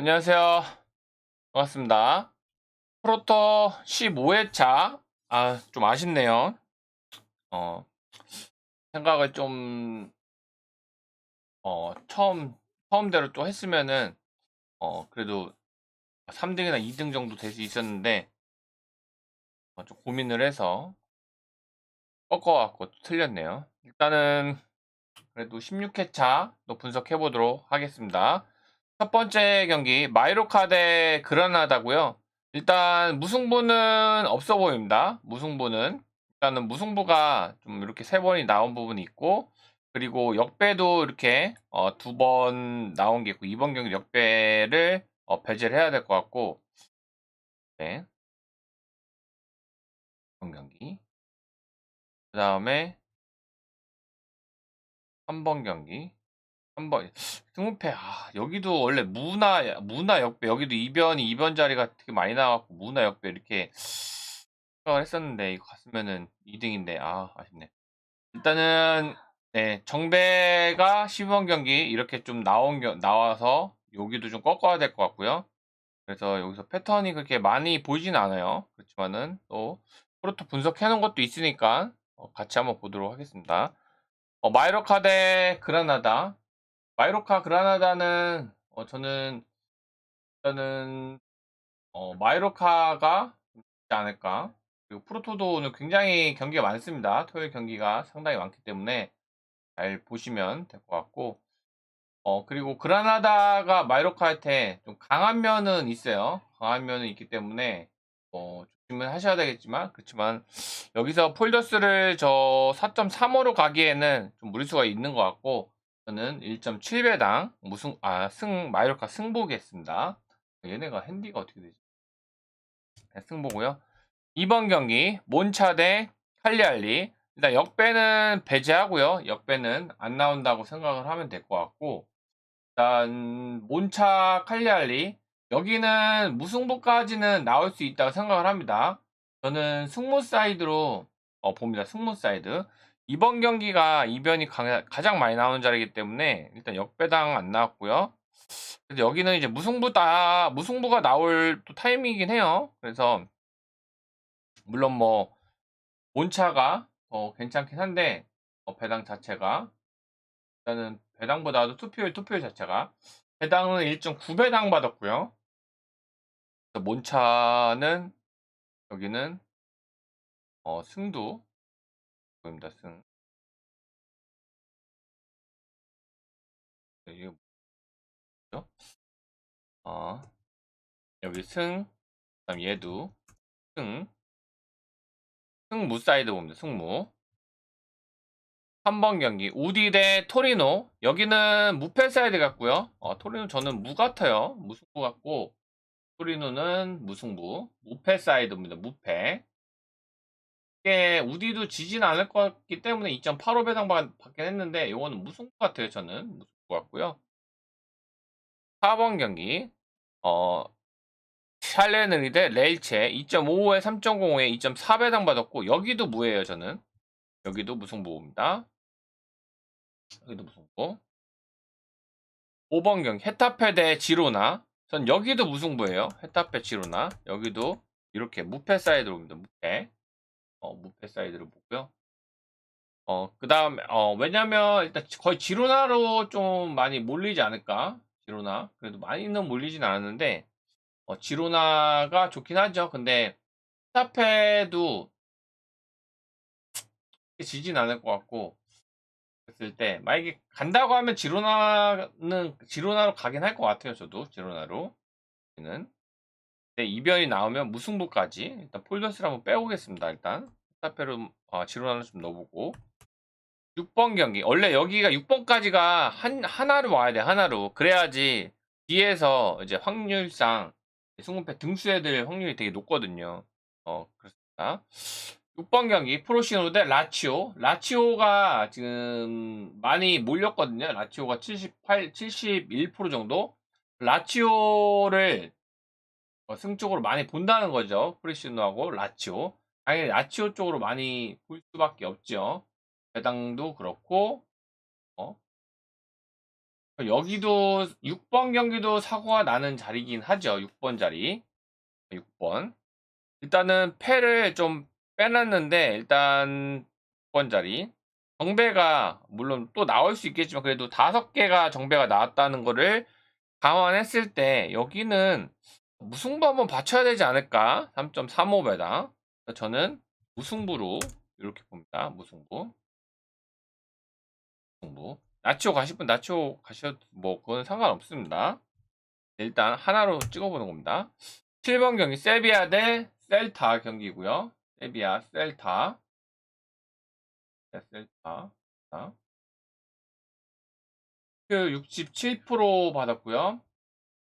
안녕하세요. 반갑습니다. 프로토 15회차. 아, 좀 아쉽네요. 어, 생각을 좀, 어, 처음, 처음대로 또 했으면은, 어, 그래도 3등이나 2등 정도 될 수 있었는데, 어, 좀 고민을 해서 꺾어갖고 틀렸네요. 일단은, 그래도 16회차 또 분석해 보도록 하겠습니다. 첫 번째 경기 마이로카 대 그라나다고요. 일단 무승부는 없어 보입니다. 무승부는 일단은 무승부가 좀 이렇게 세 번이 나온 부분이 있고 그리고 역배도 이렇게 어, 두 번 나온 게 있고 이번 경기 역배를 어, 배제를 해야 될 것 같고 네. 이번 경기 그 다음에 3번 경기 한번 승무패 아 여기도 원래 무나 무나 역배 여기도 이변이 이변 자리가 되게 많이 나왔고 무나 역배 이렇게 생각을 했었는데 이거 갔으면은 2등인데. 아 아쉽네. 일단은 네 정배가 12번 경기 이렇게 좀 나온 겨, 나와서 여기도 좀 꺾어야 될 것 같고요. 그래서 여기서 패턴이 그렇게 많이 보이진 않아요. 그렇지만은 또 프로토 분석해 놓은 것도 있으니까 어, 같이 한번 보도록 하겠습니다. 어, 마이로카 대 그라나다 마이로카 그라나다는 어, 저는 일단은 어, 마이로카가 있지 않을까. 그리고 프로토도 오늘 굉장히 경기가 많습니다. 토요일 경기가 상당히 많기 때문에 잘 보시면 될 것 같고. 어, 그리고 그라나다가 마이로카한테 좀 강한 면은 있어요. 강한 면은 있기 때문에 어, 조심을 하셔야 되겠지만 그렇지만 여기서 폴더스를 저 4.35로 가기에는 좀 무리수가 있는 것 같고 저 는 1.7배당 무승 아 승 마이로카 승보겠습니다. 얘네가 핸디가 어떻게 되지? 네, 승보고요. 이번 경기 몬차 대 칼리알리 일단 역배는 배제하고요. 역배는 안 나온다고 생각을 하면 될 것 같고 일단 몬차 칼리알리 여기는 무승부까지는 나올 수 있다고 생각을 합니다. 저는 승무 사이드로 어, 봅니다. 승무 사이드. 이번 경기가 이변이 가, 장 많이 나오는 자리이기 때문에 일단 역배당 안 나왔고요. 그래서 여기는 이제 무승부다 무승부가 나올 또 타이밍이긴 해요. 그래서 물론 뭐 온차가 더 괜찮긴 한데 어, 배당 자체가 일단은 배당보다도 투표율 투표율 자체가 배당은 1.9배당 받았고요. 몬차는 여기는 어, 승도 승. 네, 이게 뭐죠? 어, 여기 승, 그다음 얘도 승, 승무 사이드 봅니다. 승무. 3번 경기 우디 대 토리노 여기는 무패 사이드 같고요. 어, 토리노 저는 무 같아요. 무승부 같고 토리노는 무승부 무패 사이드입니다. 무패 이게 우디도 지진 않을 것 같기 때문에 2.85 배당 받긴 했는데 이거는 무승부 같아요. 저는 무승부 같고요. 4번 경기 어 샬레느리 대 레일체 2.55에 3.05에 2.4배당 받았고 여기도 무예요. 저는 여기도 무승부입니다. 여기도 무승부 5번 경기 헤타페 대 지로나 전 여기도 무승부예요. 헤타페 지로나 여기도 이렇게 무패 사이드로 옵니다. 무패 어, 무패 사이드를 보고요. 어, 그 다음에, 어, 왜냐면, 일단 거의 지로나로 좀 많이 몰리지 않을까? 지로나. 그래도 많이는 몰리진 않았는데, 어, 지로나가 좋긴 하죠. 근데, 스타페도 지진 않을 것 같고, 그랬을 때, 만약에 간다고 하면 지로나는, 지로나로 가긴 할 것 같아요. 저도, 지로나로. 는 네, 이변이 나오면 무승부까지 일단 폴더스를 한번 빼오겠습니다. 일단 스타페로 어, 지로나를 좀 넣어보고 6번 경기 원래 여기가 6번까지가 한 하나로 와야 돼 하나로 그래야지 뒤에서 이제 확률상 승무패 등수해야 될 확률이 되게 높거든요. 어 그렇습니다. 6번 경기 프로시노 대 라치오 라치오가 지금 많이 몰렸거든요. 라치오가 78 71% 정도 라치오를 어, 승 쪽으로 많이 본다는 거죠. 프리시노하고 라치오. 당연히 라치오 쪽으로 많이 볼 수밖에 없죠. 배당도 그렇고, 어? 여기도 6번 경기도 사고가 나는 자리긴 하죠. 6번 자리. 6번. 일단은 패를 좀 빼놨는데 일단 6번 자리. 정배가 물론 또 나올 수 있겠지만 그래도 다섯 개가 정배가 나왔다는 거를 감안했을 때 여기는 무승부 한번 받쳐야 되지 않을까? 3.35배당. 저는 무승부로 이렇게 봅니다. 무승부. 무승부. 나치오 가실 분 나치오 가셔도 뭐 그건 상관없습니다. 일단 하나로 찍어보는 겁니다. 7번 경기 세비야 대 셀타 경기고요. 세비야 셀타. 네, 셀타. 자. 그67% 받았고요.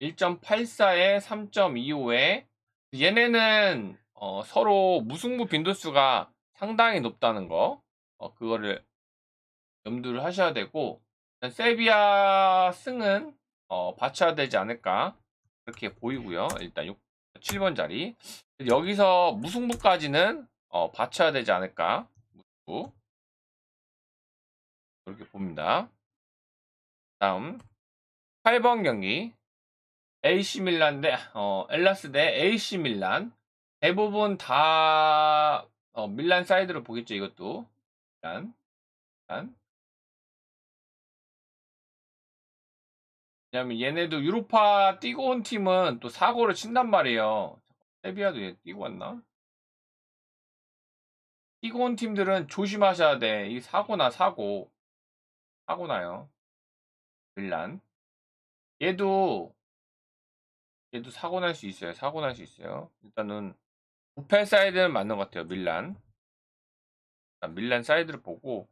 1.84에 3.25에 얘네는 어, 서로 무승부 빈도수가 상당히 높다는 거 어, 그거를 염두를 하셔야 되고 세비야 승은 어, 받쳐야 되지 않을까? 그렇게 보이고요. 일단 6, 7번 자리. 여기서 무승부까지는 어, 받쳐야 되지 않을까? 무승부. 이렇게 봅니다. 다음. 8번 경기. AC 밀란 대 어, 엘라스 대 AC 밀란 대부분 다 어, 밀란 사이드로 보겠죠 이것도 밀란, 밀란. 왜냐면 얘네도 유로파 뛰고 온 팀은 또 사고를 친단 말이에요 세비야도 얘 뛰고 왔나? 뛰고 온 팀들은 조심하셔야 돼 이 사고나 사고 사고 나요 밀란 얘도 얘도 사고 날 수 있어요. 사고 날 수 있어요. 일단은 부패 사이드는 맞는 것 같아요. 밀란. 밀란 사이드를 보고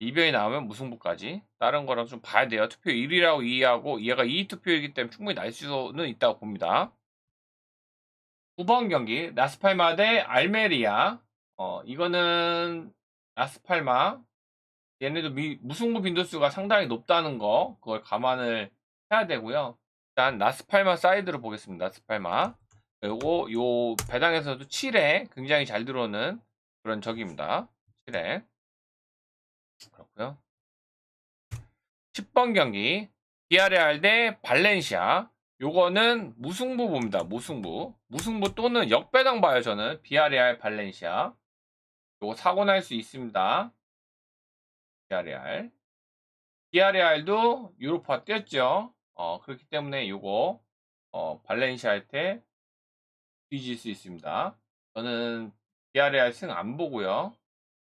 이변이 나오면 무승부까지 다른 거랑 좀 봐야 돼요. 투표 1위라고 이해하고 얘가 2위 투표이기 때문에 충분히 날 수는 있다고 봅니다. 9번 경기 라스팔마 대 알메리아 어 이거는 라스팔마 얘네도 미, 무승부 빈도수가 상당히 높다는 거 그걸 감안을 해야 되고요. 일단 라스팔마 사이드로 보겠습니다. 라스팔마 그리고 요 배당에서도 7회 굉장히 잘 들어오는 그런 적입니다. 7회 그렇고요. 10번 경기 비아레알 대 발렌시아 요거는 무승부 봅니다. 무승부 무승부 또는 역배당 봐요 저는 비아레알 발렌시아 요거 사고 날 수 있습니다. 비아레알 비아레알도 유로파 뛰었죠. 어, 그렇기 때문에 요거 어, 발렌시아한테 뒤질 수 있습니다. 저는 비아레알 승 안 보고요.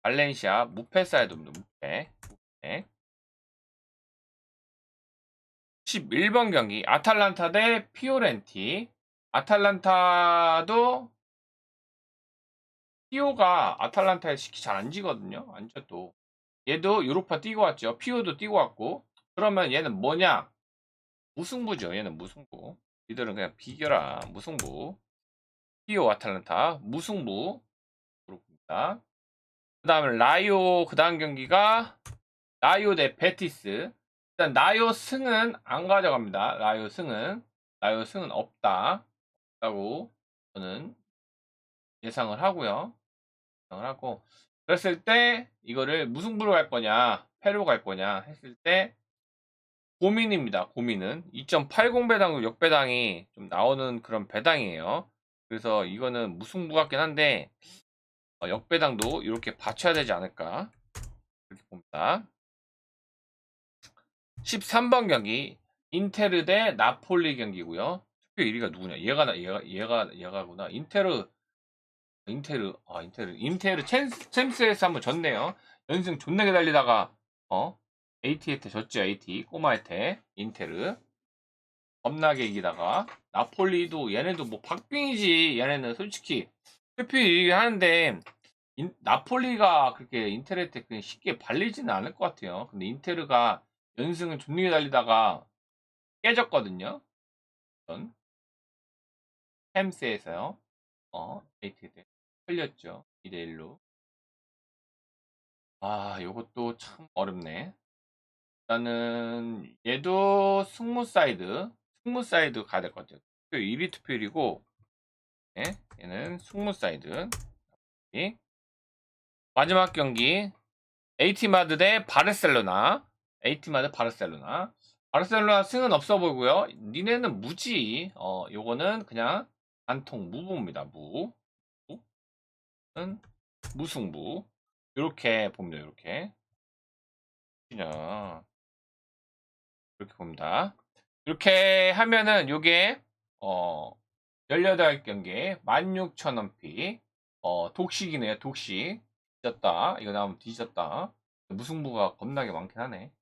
발렌시아 무패 사이드입니다. 무패. 무패. 11번 경기 아탈란타 대 피오렌티 아탈란타도 피오가 아탈란타에 시키 잘 안 지거든요. 안죠 또 얘도 유로파 뛰고 왔죠. 피오도 뛰고 왔고 그러면 얘는 뭐냐? 무승부죠. 얘는 무승부. 이들은 그냥 비겨라. 무승부. 피오 아탈란타 무승부. 그렇습니다. 그 다음에 라이오 그 다음 경기가 라이오 대 베티스. 일단 라이오 승은 안 가져갑니다. 라이오 승은 라이오 승은 없다. 라고 저는 예상을 하고요. 예상을 하고 그랬을 때 이거를 무승부로 갈 거냐 패로 갈 거냐 했을 때 고민입니다. 고민은 2.80 배당 역배당이 좀 나오는 그런 배당이에요. 그래서 이거는 무승부 같긴 한데 어, 역배당도 이렇게 받쳐야 되지 않을까 이렇게 봅니다. 13번 경기 인테르 대 나폴리 경기고요. 투표 1위가 누구냐? 얘가 얘가 얘가 얘가구나. 인테르 인테르 아 인테르 인테르 챔스, 챔스에서 한번 졌네요. 연승 존나게 달리다가 어 AT한테 졌죠, AT. 꼬마한테. 인테르. 겁나게 이기다가. 나폴리도, 얘네도 뭐 박빙이지. 얘네는 솔직히. 이기 하는데, 인, 나폴리가 그렇게 인테르한테 그냥 쉽게 발리지는 않을 것 같아요. 근데 인테르가 연승을 존나게 달리다가 깨졌거든요. 전. 햄스에서요. 어, AT한테 흘렸죠. 2대1로. 아, 요것도 참 어렵네. 일단은 얘도 승무 사이드 승무 사이드 가야 될 것 같아요. 투표 1위 투표율이고 네, 얘는 승무 사이드 마지막 경기 에이티마드 대 바르셀로나 에이티마드 바르셀로나 바르셀로나 승은 없어 보이고요. 니네는 무지. 어, 요거는 그냥 단통 무부입니다. 무. 무는 무승부. 이렇게 봅니다. 이렇게. 그냥 이렇게 봅니다. 이렇게 하면은 요게 어 18경기 16,000원피 어 독식이네요. 독식. 뒤졌다. 이거 나오면 뒤졌다. 무승부가 겁나게 많긴 하네.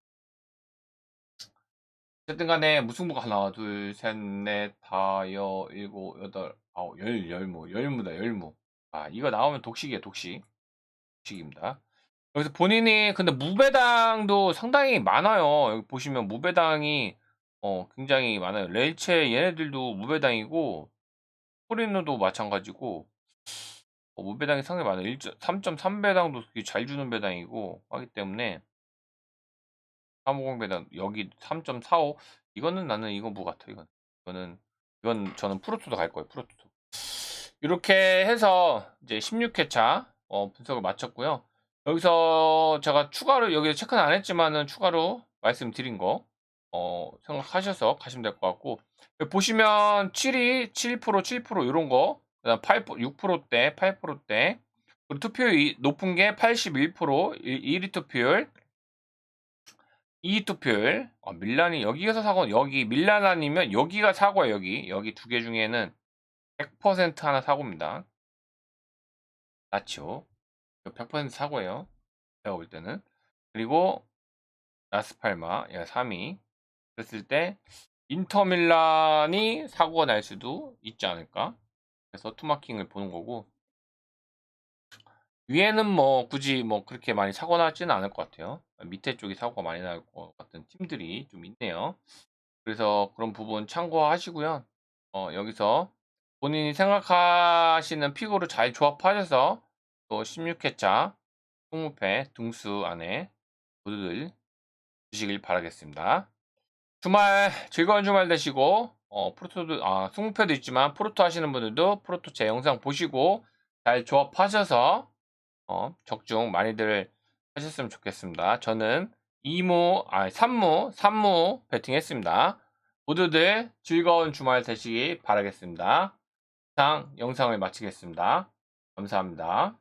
어쨌든 간에 무승부가 하나, 둘, 셋, 넷, 다, 여, 일곱, 여덟, 아홉, 열, 열무, 열무다, 열무. 아, 이거 나오면 독식이에요, 독식. 독식입니다. 여기서 본인이, 근데 무배당도 상당히 많아요. 여기 보시면 무배당이, 어, 굉장히 많아요. 렐체 얘네들도 무배당이고, 포리노도 마찬가지고, 어, 무배당이 상당히 많아요. 3.3배당도 잘 주는 배당이고, 하기 때문에, 350 배당 여기 3.45 이거는 나는 이거 뭐 같아 이건. 이거는 이건 저는 프로토도 갈 거예요 프로토 이렇게 해서 이제 16회차 어, 분석을 마쳤고요. 여기서 제가 추가로 여기 체크는 안 했지만은 추가로 말씀드린 거 어, 생각하셔서 가시면 될 것 같고 보시면 7이 7% 7% 이런 거 그다음 8 6%대 8%대 그리고 투표율이 높은 게 81% 1위 투표율 이 투표율. 어, 밀란이 여기에서 사고 여기 밀란 아니면 여기가 사고예요 여기. 여기 두 개 중에는 100% 하나 사고입니다. 나치오 100% 사고예요. 제가 볼 때는. 그리고 라스팔마 얘가 3위 그랬을 때 인터밀란이 사고가 날 수도 있지 않을까 그래서 투마킹을 보는 거고 위에는 뭐 굳이 뭐 그렇게 많이 사고 나지는 않을 것 같아요. 밑에 쪽이 사고가 많이 날 것 같은 팀들이 좀 있네요. 그래서 그런 부분 참고하시고요. 어, 여기서 본인이 생각하시는 픽으로 잘 조합하셔서 또 16회차 20패 등수 안에 모두들 주시길 바라겠습니다. 주말 즐거운 주말 되시고 어, 프로토도 아 20패도 있지만 프로토 하시는 분들도 프로토 제 영상 보시고 잘 조합하셔서 어, 적중 많이들 하셨으면 좋겠습니다. 저는 2무, 아, 3무, 3무 배팅 했습니다. 모두들 즐거운 주말 되시기 바라겠습니다. 이상 영상을 마치겠습니다. 감사합니다.